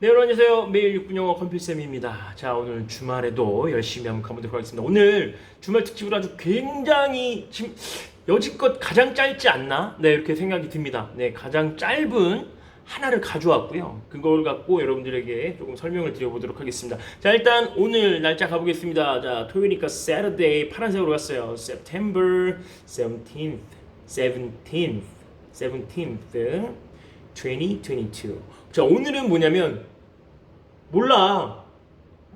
네, 여러분 안녕하세요. 매일 6분 영어 컴퓨쌤입니다. 자, 오늘 주말에도 열심히 한번 가보도록 하겠습니다. 오늘 주말 특집으로 아주 굉장히 지금 여지껏 가장 짧지 않나? 네, 이렇게 생각이 듭니다. 네, 가장 짧은 하나를 가져왔고요. 그걸 갖고 여러분들에게 조금 설명을 드려보도록 하겠습니다. 자, 일단 오늘 날짜 가보겠습니다. 자, 토요일이니까 Saturday 파란색으로 갔어요. September 17th, 17th, 17th, 2022. 자, 오늘은 뭐냐면 몰라.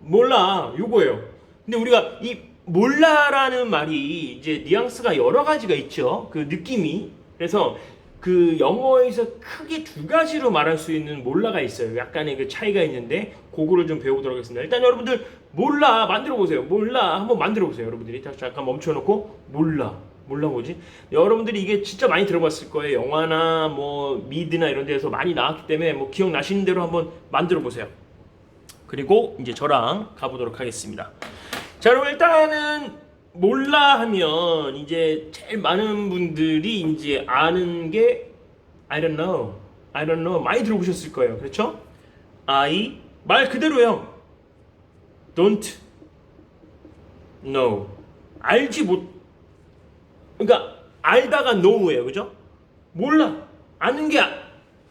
몰라. 요거예요. 근데 우리가 이 몰라라는 말이 이제 뉘앙스가 여러 가지가 있죠. 그 느낌이. 그래서 그 영어에서 크게 두 가지로 말할 수 있는 몰라가 있어요. 약간의 그 차이가 있는데 그거를 좀 배워보도록 하겠습니다. 일단 여러분들 몰라 만들어 보세요. 몰라 한번 만들어 보세요. 여러분들이 잠깐 멈춰 놓고 몰라. 몰라 뭐지? 여러분들이 이게 진짜 많이 들어봤을 거예요. 영화나 뭐 미드나 이런 데서 많이 나왔기 때문에 뭐 기억나시는 대로 한번 만들어 보세요. 그리고 이제 저랑 가보도록 하겠습니다. 자, 그럼 일단은 몰라 하면 이제 제일 많은 분들이 이제 아는 게 I don't know, I don't know 많이 들어보셨을 거예요. 그렇죠? I 말 그대로요. Don't know 알지 못 그러니까 알다가 know예요, 그죠? 몰라 아는 게 아,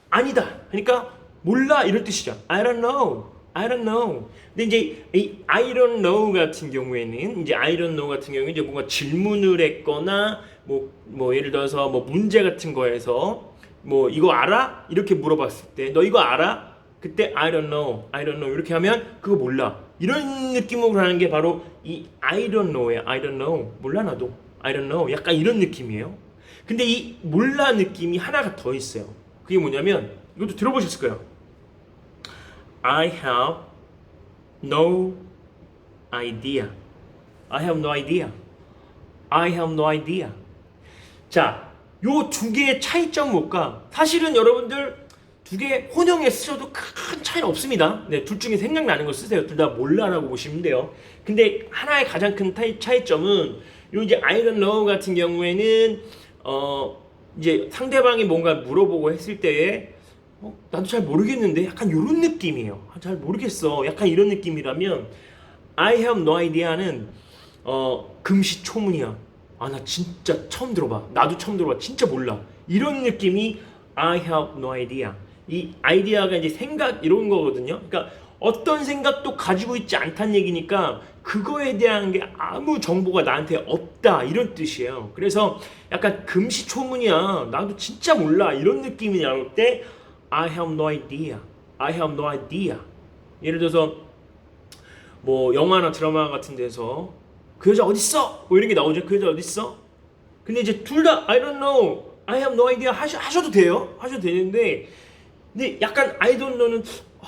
아니다. 그러니까 몰라 이런 뜻이죠. I don't know. I don't know. 근데 이제 이 I don't know 같은 경우에는 이제 I don't know 같은 경우에 이제 뭔가 질문을 했거나 뭐뭐 예를 들어서 뭐 문제 같은 거에서 뭐 이거 알아? 이렇게 물어봤을 때 너 이거 알아? 그때 I don't know, I don't know 이렇게 하면 그거 몰라 이런 느낌으로 하는 게 바로 이 I don't know예요. I don't know 몰라 나도 I don't know 약간 이런 느낌이에요. 근데 이 몰라 느낌이 하나가 더 있어요. 그게 뭐냐면 이것도 들어보셨을 거예요. I have no idea. I have no idea. I have no idea. 자, 요 두 개의 차이점 뭘까? 사실은 여러분들 두 개 혼용해 쓰셔도 큰 차이는 없습니다. 네, 둘 중에 생각나는 거 쓰세요. 둘 다 몰라라고 보시면 돼요. 근데 하나의 가장 큰 차이, 차이 점은 요 이제 I don't know 같은 경우에는 어 이제 상대방이 뭔가 물어보고 했을 때에 어, 나도 잘 모르겠는데 약간 이런 느낌이에요. 아, 잘 모르겠어. 약간 이런 느낌이라면 I have no idea는 어, 금시초문이야. 아, 나 진짜 처음 들어봐. 나도 처음 들어봐. 진짜 몰라. 이런 느낌이 I have no idea. 이 아이디어가 이제 생각 이런 거거든요. 그러니까 어떤 생각도 가지고 있지 않다는 얘기니까 그거에 대한 게 아무 정보가 나한테 없다 이런 뜻이에요. 그래서 약간 금시초문이야. 나도 진짜 몰라 이런 느낌이 나올 때 I have no idea. I have no idea. 예를 들어서 뭐 영화나 드라마 같은 데서 그 여자 어디 있어? 뭐 이런 게 나오죠. 그 여자 어디 있어? 근데 이제 둘 다 I don't know, I have no idea 하셔, 하셔도 돼요. 하셔도 되는데 근데 약간 I don't know는 어,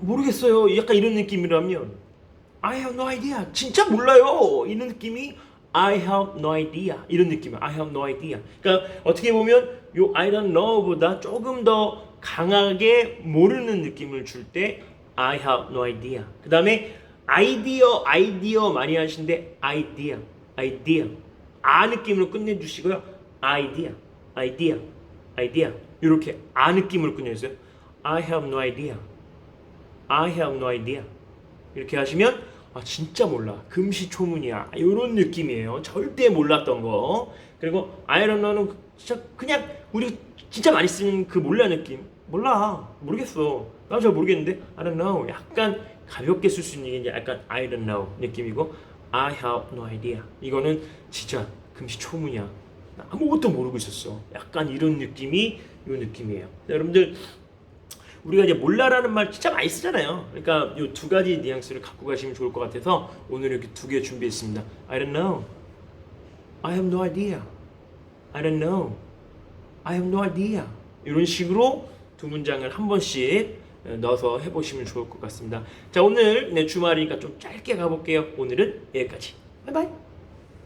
모르겠어요. 약간 이런 느낌이라면 I have no idea. 진짜 몰라요. 이런 느낌이 I have no idea. 이런 느낌이야. I have no idea. 그러니까 어떻게 보면 요 I don't know보다 조금 더 강하게 모르는 느낌을 줄 때 I have no idea. 그 다음에 아이디어, 아이디어 많이 하시는데 idea, idea. 아 느낌으로 끝내주시고요. idea, idea, idea. 이렇게 아 느낌으로 끝내주세요. I have no idea. I have no idea. 이렇게 하시면 아 진짜 몰라. 금시초문이야. 이런 느낌이에요. 절대 몰랐던 거. 그리고 I don't know는 진짜 그냥 우리 진짜 많이 쓰는 그 몰라 느낌. 몰라. 모르겠어. 나도 잘 모르겠는데. I don't know. 약간 가볍게 쓸 수 있는 게 약간 I don't know 느낌이고 I have no idea. 이거는 진짜 금시초문이야. 나 아무것도 모르고 있었어 약간 이런 느낌이 이 느낌이에요 여러분들 우리가 이제 몰라라는 말 진짜 많이 쓰잖아요. 그러니까 이 두 가지 뉘앙스를 갖고 가시면 좋을 것 같아서 오늘 이렇게 두 개 준비했습니다. I don't know. I have no idea. I don't know. I have no idea. 이런 식으로 두 문장을 한 번씩 넣어서 해보시면 좋을 것 같습니다. 자 오늘 내 주말이니까 좀 짧게 가볼게요. 오늘은 여기까지. 바이바이.